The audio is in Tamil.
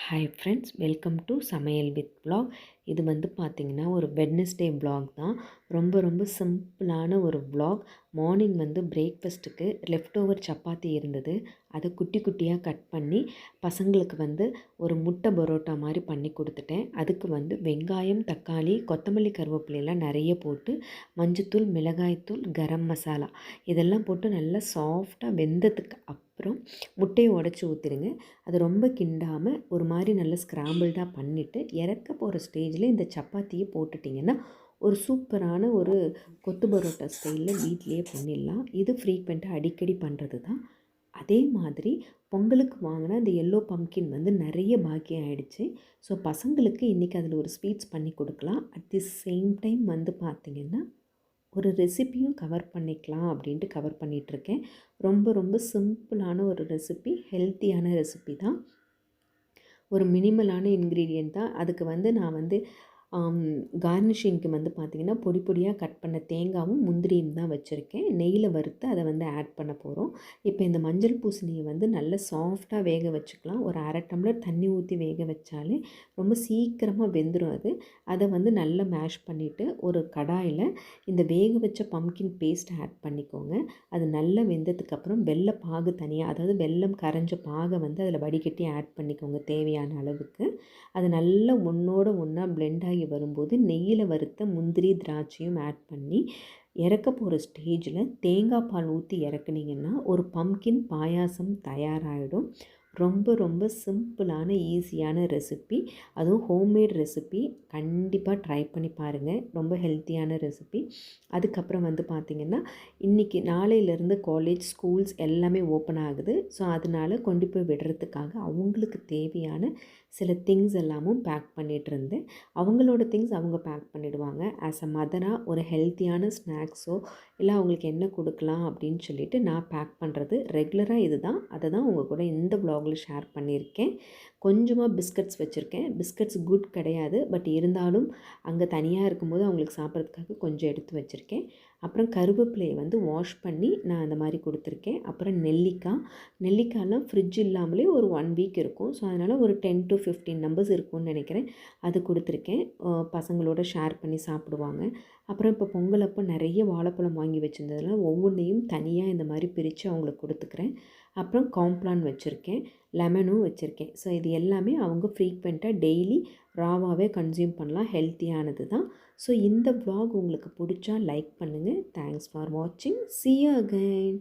ஹாய் ஃப்ரெண்ட்ஸ் வெல்கம் டு சமையல் வித் vlog இது வந்து பார்த்திங்கன்னா ஒரு வெட்னஸ்டே vlog தான். ரொம்ப ரொம்ப சிம்பிளான ஒரு vlog. மார்னிங் வந்து பிரேக்ஃபஸ்ட்டுக்கு லெஃப்ட் ஓவர் சப்பாத்தி இருந்தது. அதை குட்டி குட்டியாக கட் பண்ணி பசங்களுக்கு வந்து ஒரு முட்டை பரோட்டா மாதிரி பண்ணி கொடுத்துட்டேன். அதுக்கு வந்து வெங்காயம் தக்காளி கொத்தமல்லி கருவேப்பிலையெல்லாம் நிறைய போட்டு மஞ்சத்தூள் மிளகாய்த்தூள் கரம் மசாலா இதெல்லாம் போட்டு நல்லா சாஃப்டாக வெந்ததுக்கு அப்புறம் முட்டையை உடச்சி ஊற்றிடுங்க அது ரொம்ப கிண்டாமல் ஒரு மாதிரி நல்லா ஸ்க்ராம்பிள்டாக பண்ணிவிட்டு இறக்க போகிற ஸ்டேஜில் இந்த சப்பாத்தியை போட்டுட்டிங்கன்னா ஒரு சூப்பரான ஒரு கொத்து பரோட்டா ஸ்டைலில் வீட்லேயே பண்ணிடலாம். இது ஃப்ரீக்வெண்ட்டாக அடிக்கடி பண்ணுறது தான் அதே மாதிரி பொங்கலுக்கு வாங்கின அந்த எல்லோ பம்கின் வந்து நிறைய பாக்கியம் ஆகிடுச்சு ஸோ பசங்களுக்கு இன்றைக்கி அதில் ஒரு ஸ்வீட்ஸ் பண்ணி கொடுக்கலாம். அட் தி சேம் டைம் வந்து பார்த்திங்கன்னா ஒரு ரெசிப்பியும் கவர் பண்ணிக்கலாம் அப்படின்ட்டு கவர் பண்ணிகிட்ருக்கேன் ரொம்ப ரொம்ப சிம்பிளான ஒரு ரெசிபி ஹெல்த்தியான ரெசிபி தான். ஒரு மினிமலான இன்க்ரீடியண்ட் தான். அதுக்கு வந்து நான் வந்து கார்னிஷிங்க்கு வந்து பார்த்திங்கன்னா பொடி பொடியாக கட் பண்ண தேங்காவும் முந்திரியும் தான் வச்சுருக்கேன். நெய்யில் வறுத்து அதை வந்து ஆட் பண்ண போகிறோம் இப்போ இந்த மஞ்சள் பூசணியை வந்து நல்லா சாஃப்டாக வேக வச்சுக்கலாம். ஒரு அரை டம்ளர் தண்ணி ஊற்றி வேக வச்சாலே ரொம்ப சீக்கிரமாக வெந்துடும் அது. அதை வந்து நல்லா மேஷ் பண்ணிவிட்டு ஒரு கடாயில் இந்த வேக வச்ச பம்கின் பேஸ்ட் ஆட் பண்ணிக்கோங்க. அது நல்லா வெந்ததுக்கப்புறம் வெள்ளை பாகு தனியாக அதாவது வெல்லம் கரைஞ்ச பாகை வந்து அதில் வடிகட்டி ஆட் பண்ணிக்கோங்க தேவையான அளவுக்கு. அது நல்லா ஒன்றோட ஒன்றா பிளெண்ட் ஆகி வரும்போது நெய்யில் வறுத்த முந்திரி திராட்சையும் ஆட் பண்ணி இறக்க போகிற ஸ்டேஜில் தேங்காய் பால் ஊற்றி இறக்குனீங்கன்னா ஒரு பம்கின் பாயாசம் தயாராகிடும் ரொம்ப ரொம்ப சிம்பிளான ஈஸியான ரெசிபி. அதுவும் ஹோம்மேட் ரெசிபி. கண்டிப்பாக ட்ரை பண்ணி பாருங்கள் ரொம்ப ஹெல்த்தியான ரெசிபி. அதுக்கப்புறம் வந்து பார்த்திங்கன்னா இன்றைக்கி நாளையிலேருந்து காலேஜ் ஸ்கூல்ஸ் எல்லாமே ஓப்பன் ஆகுது. ஸோ அதனால் கொண்டு போய் விடுறதுக்காக அவங்களுக்கு தேவையான சில திங்ஸ் எல்லாமும் பேக் பண்ணிகிட்டு இருந்தேன். அவங்களோட திங்ஸ் அவங்க பேக் பண்ணிவிடுவாங்க ஆஸ் அ மதராக ஒரு ஹெல்த்தியான ஸ்நாக்ஸோ இல்லை அவங்களுக்கு என்ன கொடுக்கலாம் அப்படின்னு சொல்லிட்டு நான் பேக் பண்ணுறது ரெகுலராக இது தான் அதை தான் உங்கள் கூட இந்த ப்ளாக் வ்ளாகில் ஷேர் பண்ணியிருக்கேன். கொஞ்சமாக பிஸ்கட்ஸ் வச்சுருக்கேன். பிஸ்கட்ஸ் குட் கிடையாது. பட் இருந்தாலும் அங்கே தனியாக இருக்கும்போது அவங்களுக்கு சாப்பிட்றதுக்காக கொஞ்சம் எடுத்து வச்சுருக்கேன். அப்புறம் கருவேப்பிலையை வந்து வாஷ் பண்ணி நான் அந்த மாதிரி கொடுத்துருக்கேன். அப்புறம் நெல்லிக்காய். நெல்லிக்காயெலாம் ஃப்ரிட்ஜ் இல்லாமலே ஒரு ஒன் வீக் இருக்கும். ஸோ அதனால் ஒரு டென் டு ஃபிஃப்டீன் நம்பர்ஸ் இருக்கும்னு நினைக்கிறேன். அது கொடுத்துருக்கேன். பசங்களோட ஷேர் பண்ணி சாப்பிடுவாங்க. அப்புறம் இப்போ பொங்கல் அப்போ நிறைய வாழைப்பழம் வாங்கி வச்சுருந்ததுனால ஒவ்வொன்றையும் தனியாக இந்த மாதிரி பிரித்து அவங்களுக்கு கொடுத்துக்கிறேன். அப்புறம் காம்ப்ளான் வச்சுருக்கேன் லெமனும் வச்சுருக்கேன். ஸோ இது எல்லாமே அவங்க ஃப்ரீக்வெண்ட்டாக டெய்லி ராவாகவே கன்சியூம் பண்ணலாம். ஹெல்த்தியானது தான். ஸோ இந்த வ்ளாக் உங்களுக்கு பிடிச்சா லைக் பண்ணுங்கள் தேங்க்ஸ் ஃபார் வாட்சிங் சி அகைன்